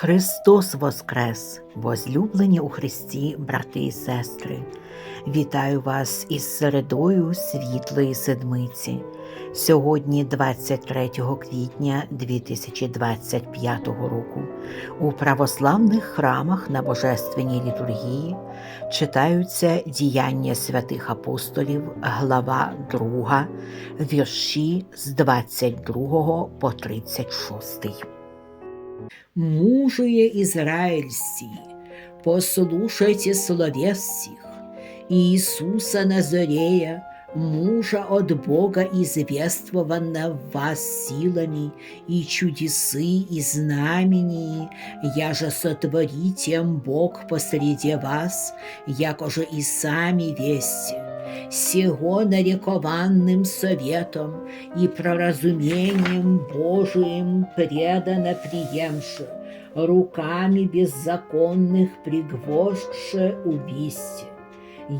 Христос Воскрес, возлюблені у Христі, брати і сестри. Вітаю вас із середою світлої седмиці. Сьогодні, 23 квітня 2025 року, у православних храмах на Божественній літургії читаються діяння святих апостолів, глава 2, вірші з 22 по 36. Мужие израильские, послушайте словес сих, Иисуса Назарея, мужа от Бога извествованного вас силами и чудесы и знамении, я же сотвори Бог посреди вас, якоже и сами весте, сего нарекованным советом и проразумением Божиим предано приемше, руками беззаконных пригвождше убийстве.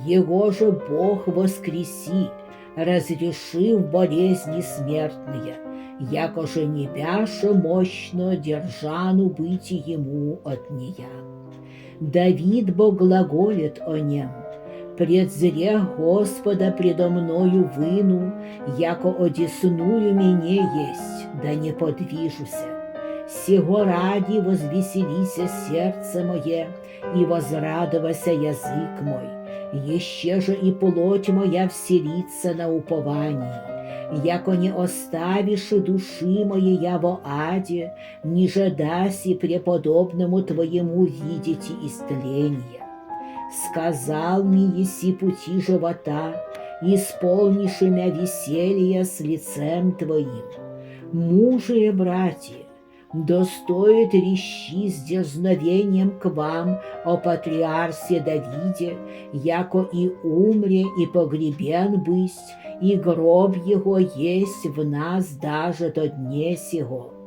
Его же Бог воскреси, разрешив болезни смертные, якоже не бяше мощно держану быть ему от нея. Давид Бог глаголит о нем, предзре Господа предо мною выну, яко одесную мне есть, да не подвижуся. Сего ради возвеселися сердце мое, и возрадовался язык мой. Еще же и плоть моя вселится на уповании, яко не оставишь души моей во аде, ниже даси преподобному твоему видите истление. Сказал мне еси пути живота, исполнишь имя веселья с лицем твоим. Мужие братья, достоит рещи с дерзновением к вам о патриарсе Давиде, яко и умре, и погребен бысть, и гроб его есть в нас даже до дне сего.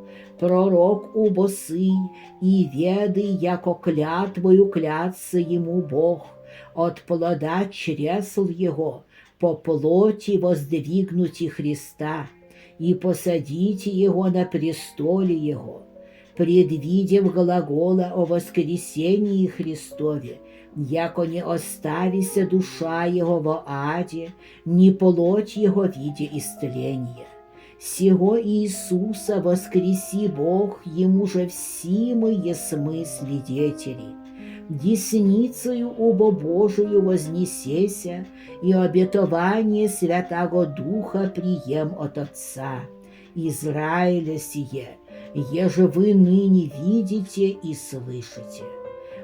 Пророк убосый, и веды, яко клятвою клятся ему Бог, от плода чресл его, по плоти воздвигнути Христа, и посадите его на престоле его, предвидев глагола о воскресении Христове, яко не оставися душа его во аде, ни плоть его в виде истления. Сего Иисуса воскреси Бог, ему же все мы есмы свидетели. Десницею убо Божию вознесеся, и обетование Святаго Духа прием от Отца. Израиля сие, еже вы ныне видите и слышите.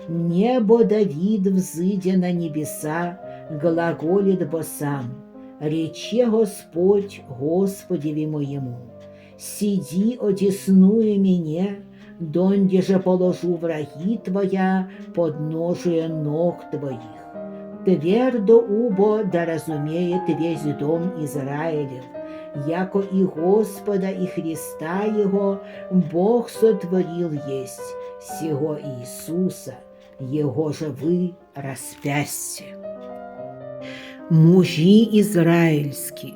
Небо Давид, взыдя на небеса, глаголит бо сам, рече Господь Господеве моему, сиди одесную меня, донде же положу враги твоя подножие ног твоих. Твердо убо да разумеет весь дом Израилев, яко и Господа, и Христа Его Бог сотворил есть, сего Иисуса, Его же вы распясьте. Мужі ізраїльські,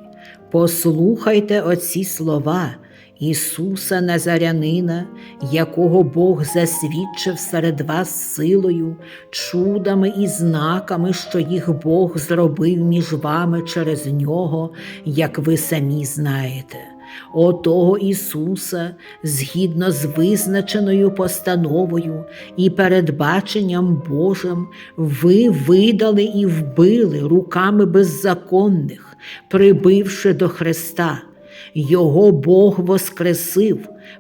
послухайте оці слова Ісуса Назарянина, якого Бог засвідчив серед вас силою, чудами і знаками, що їх Бог зробив між вами через нього, як ви самі знаєте. Отого Ісуса, згідно з визначеною постановою і передбаченням Божим, ви видали і вбили руками беззаконних, прибивши до Христа. Його Бог воскресив,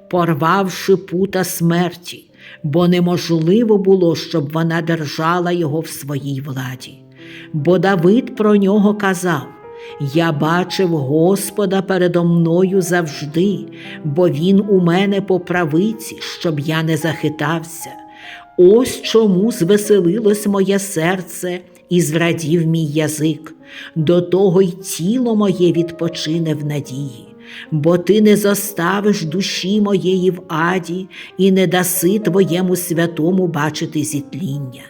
порвавши пута смерті, бо неможливо було, щоб вона держала його в своїй владі. Бо Давид про нього казав: Я бачив Господа передо мною завжди, бо Він у мене по правиці, щоб я не захитався. Ось чому звеселилось моє серце і зрадів мій язик, до того й тіло моє відпочине в надії. Бо ти не зоставиш душі моєї в аді і не даси твоєму святому бачити зітління.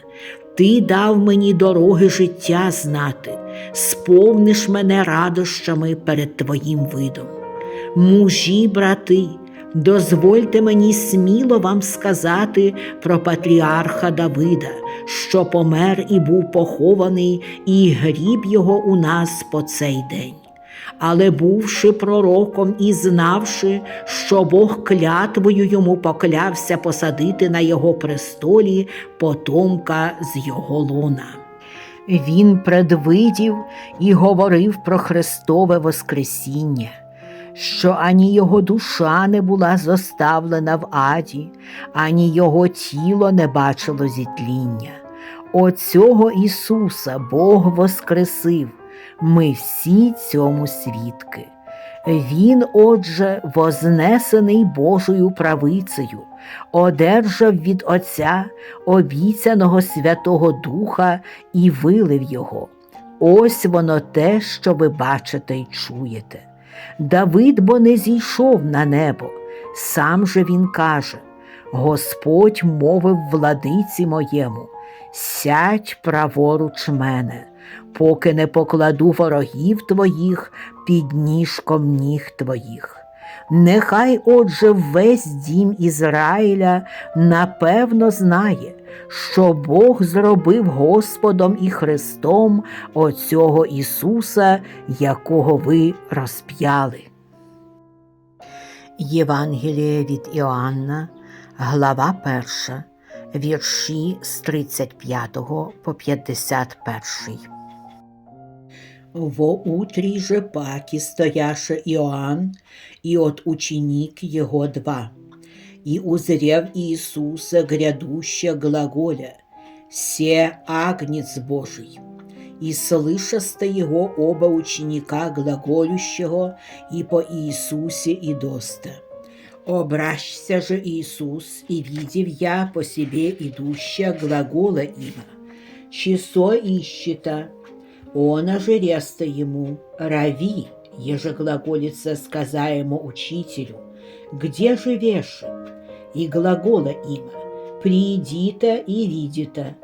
Ти дав мені дороги життя знати, сповниш мене радощами перед Твоїм видом. Мужі, брати, Дозвольте мені сміло вам сказати про патріарха Давида, що помер і був похований, і гріб його у нас по цей день. Але бувши пророком і знавши, що Бог клятвою йому поклявся посадити на його престолі потомка з його лона. Він предвидів і говорив про Христове Воскресіння, що ані його душа не була зоставлена в аді, ані його тіло не бачило зітління. Оцього Ісуса Бог воскресив, ми всі цьому свідки. Він, отже, вознесений Божою правицею, одержав від Отця обіцяного Святого Духа і вилив його. Ось воно те, що ви бачите й чуєте. Давид бо не зійшов на небо, сам же він каже: Господь мовив владиці моєму, сядь праворуч мене, поки не покладу ворогів твоїх під ніжком ніг твоїх. Нехай отже весь дім Ізраїля напевно знає, що Бог зробив Господом і Христом оцього Ісуса, якого ви розп'яли. Євангеліє від Іоанна, глава 1, вірші з 35 по 51. Во утрій же паки стояше Іоанн, і от ученик його два. И узрев Иисуса грядущего глаголя, «Се агнец Божий!» И слышаста его оба ученика глаголющего и по Иисусе и доста. Обращся же Иисус, и видев я по себе идущего глагола има, часо ищета, он же реста ему, рави, еже глаголица сказаемо учителю, где живешь? И глагола има, приидита и видита,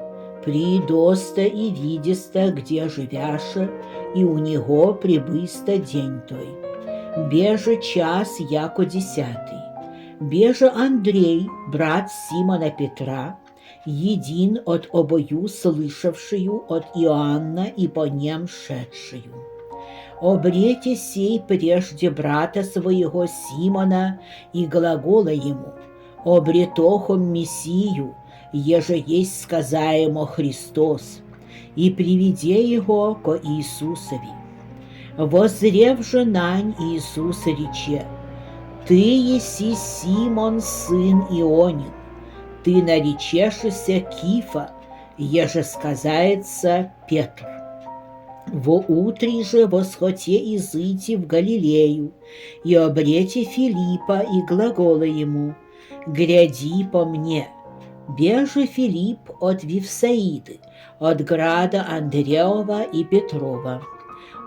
придоста и видиста, где живяша, и у него прибыста день той. Беже час, яко десятый. Беже Андрей, брат Симона Петра, един от обою слышавшую от Иоанна и по нем шедшую. Обрете сей прежде брата своего Симона и глагола ему, обретохом Мессию, еже есть сказаемо Христос, и приведе его ко Иисусови. Возрев же нань Иисус рече, Ты еси Симон, сын Ионин, ты наречешься Кифа, еже сказается Петр. Во утре же восхоте изыти в Галилею, и обрете Филиппа и глагола ему, «Гряди по мне». Беже Филипп от Вифсаиды, от града Андреева и Петрова.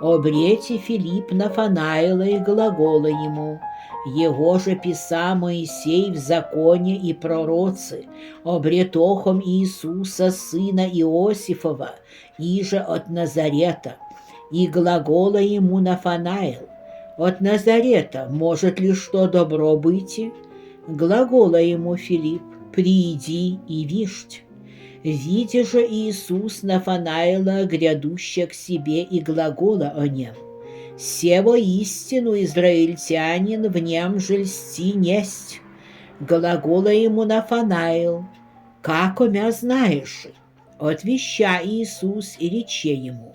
Обрете Филипп Нафанаила и глагола ему, его же писа Моисей в законе и пророцы, обретохом Иисуса, сына Иосифова, иже от Назарета, и глагола ему Нафанаил, от Назарета может ли что добро быть? Глагола ему Филипп, приди и вишть. Видя же Иисус Нафанаила, грядущего к себе, и глагола о нем, «Сево истину израильтянин в нем же льсти несть». Глагола ему Нафанаил, «Как умя знаешь?» Отвеща Иисус и рече ему,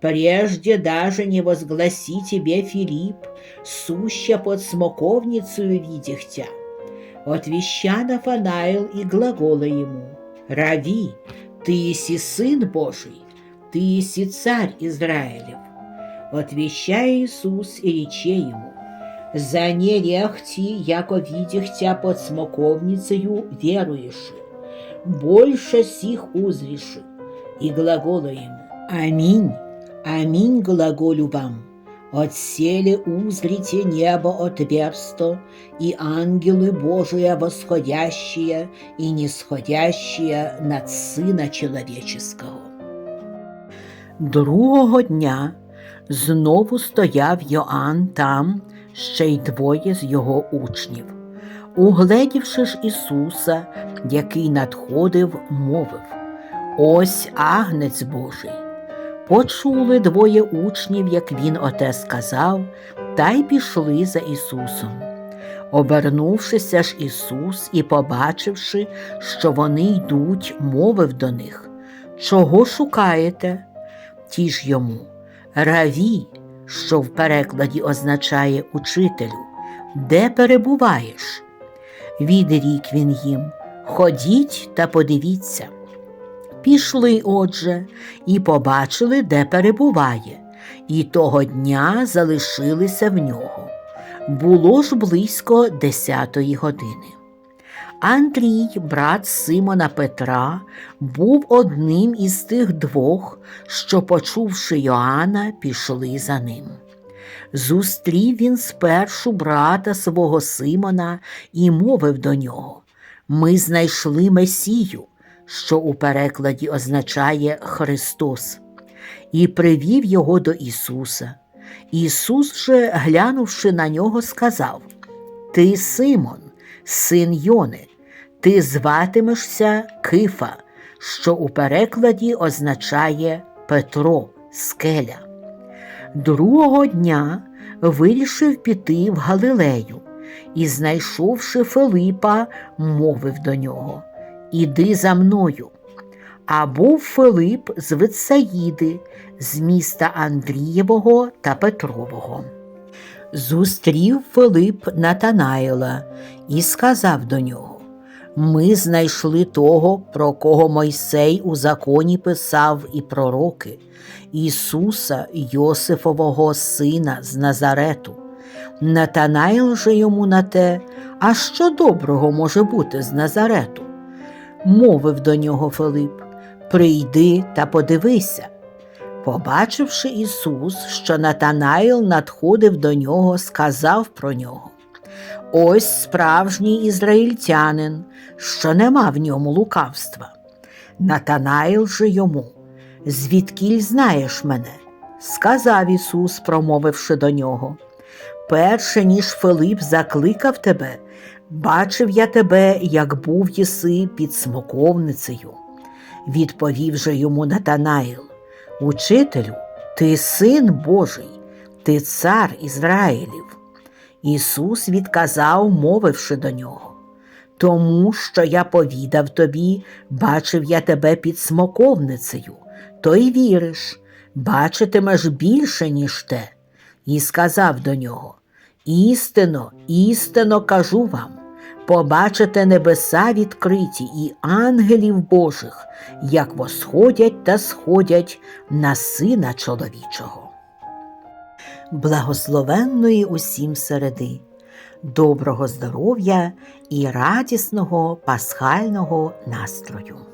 «Прежде даже не возгласи тебе, Филипп, суща под смоковницею видях тя». Отвеща Нафанаил и глагола ему, «Рави, ты еси Сын Божий, ты еси Царь Израилев». Отвеща Иисус и рече ему, «За не рехти, яко видях тя под смоковницею веруешь, больше сих узришь». И глагола ему, «Аминь, аминь глаголю вам». Отселе узрите небо отверсто, и ангелы Божия восходящие и нисходящие над Сына Человеческого. Другого дня знову стояв Йоанн там, ще й двоє з його учнів. Угледівши ж Ісуса, який надходив, мовив Ось агнець Божий. Почули двоє учнів, як він оте сказав, та й пішли за Ісусом. Обернувшися ж Ісус і побачивши, що вони йдуть, мовив до них Чого шукаєте? Ті ж йому Раві, що в перекладі означає учителю, де перебуваєш? Відрік він їм Ходіть та подивіться. Пішли, отже, і побачили, де перебуває, і того дня залишилися в нього. Було ж близько десятої години. Андрій, брат Симона Петра, був одним із тих двох, що, почувши Йоанна, пішли за ним. Зустрів він спершу брата свого Симона і мовив до нього Ми знайшли Месію, що у перекладі означає Христос, і привів його до Ісуса. Ісус же, глянувши на нього, сказав Ти Симон, син Йони, ти зватимешся Кифа, що у перекладі означає Петро, скеля. Другого дня вирішив піти в Галилею і, знайшовши Филипа, мовив до нього Іди за мною. А був Филип з Витсаїди, з міста Андрієвого та Петрового. Зустрів Филип Натанаїла і сказав до нього Ми знайшли того, про кого Мойсей у законі писав і пророки, Ісуса, Йосифового сина з Назарету. Натанаїл же йому на те, а що доброго може бути з Назарету? Мовив до нього Филип Прийди та подивися. Побачивши Ісус, що Натанаїл надходив до нього, сказав про нього Ось справжній ізраїльтянин, що нема в ньому лукавства. Натанаїл же йому, звідкіль знаєш мене? сказав Ісус, промовивши до нього. Перше ніж Филип закликав тебе, бачив я тебе, як був єси під смоковницею. Відповів же йому Натанаїл, Учителю, ти син Божий, ти цар Ізраїлів. Ісус відказав, мовивши до нього. Тому, що я повідав тобі, бачив я тебе під смоковницею, то й віриш, бачитимеш більше, ніж те, і сказав до нього Істинно, істинно кажу вам, побачите небеса відкриті і ангелів Божих, як восходять та сходять на сина чоловічого. Благословенної усім середи, доброго здоров'я і радісного пасхального настрою.